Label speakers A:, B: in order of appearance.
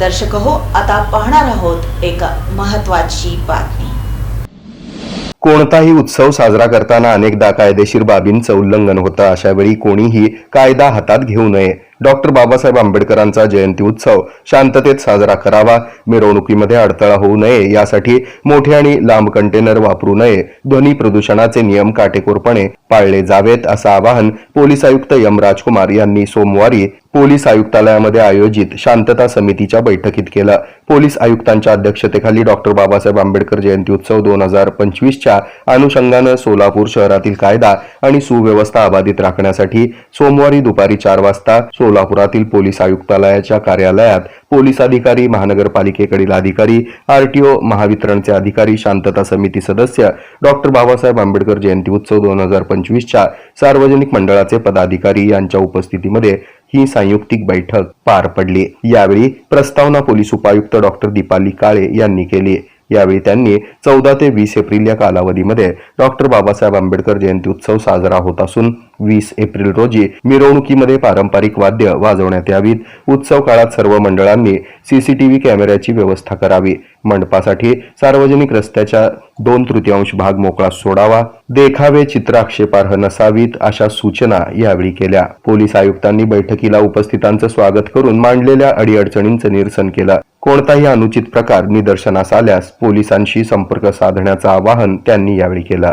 A: दर्शक हो आता पाहणार आहोत एक महत्वाची बातमी.
B: कोणताही उत्सव साजरा करताना अनेकदा कायदेशीर बाबींचं उल्लंघन होतं. अशा वेळी कोणीही कायदा हातात घेऊ नये. डॉक्टर बाबासाहेब आंबेडकरांचा जयंती उत्सव शांततेत साजरा करावा मिरवणुकीमध्ये अडथळा होऊ नये यासाठी मोठे आणि लांब कंटेनर वापरू नये ध्वनी प्रदूषणाचे नियम काटेकोरपणे पाळले जावेत असं आवाहन पोलीस आयुक्त यम राजकुमार यांनी सोमवारी पोलीस आयुक्तालयामध्ये आयोजित शांतता समितीच्या बैठकीत केलं. पोलीस आयुक्तांच्या अध्यक्षतेखाली डॉक्टर बाबासाहेब आंबेडकर जयंती उत्सव दोन हजार पंचवीसच्या अनुषंगानं सोलापूर शहरातील कायदा आणि सुव्यवस्था अबाधित राखण्यासाठी सोमवारी दुपारी चार वाजता सोलापुरातील पोलीस आयुक्तालयाच्या कार्यालयात पोलीस अधिकारी महानगरपालिकेकडील अधिकारी आरटीओ महावितरणचे अधिकारी शांतता समिती सदस्य डॉक्टर बाबासाहेब आंबेडकर जयंती उत्सव दोन हजार पंचवीसच्या सार्वजनिक मंडळाचे पदाधिकारी यांच्या उपस्थितीमध्ये ही संयुक्तिक बैठक पार पडली. यावेळी प्रस्तावना पोलीस उपायुक्त डॉक्टर दीपाली काळे यांनी केली. यावेळी त्यांनी चौदा ते वीस एप्रिल या कालावधीमध्ये डॉक्टर बाबासाहेब आंबेडकर जयंती उत्सव साजरा होत असून वीस एप्रिल रोजी मिरवणुकीमध्ये पारंपरिक वाद्य वाजवण्यात यावीत. उत्सव काळात सर्व मंडळांनी सीसीटीव्ही कॅमेऱ्याची व्यवस्था करावी. मंडपासाठी सार्वजनिक रस्त्याच्या दोन तृतीयांश भाग मोकळा सोडावा. देखावे चित्र आक्षेपार्ह नसावीत अशा सूचना यावेळी केल्या. पोलीस आयुक्तांनी बैठकीला उपस्थितांचं स्वागत करून मांडलेल्या अडीअडचणींचं निरसन केलं. कोणताही अनुचित प्रकार निदर्शनास आल्यास पोलिसांशी संपर्क साधण्याचं आवाहन त्यांनी यावेळी केलं.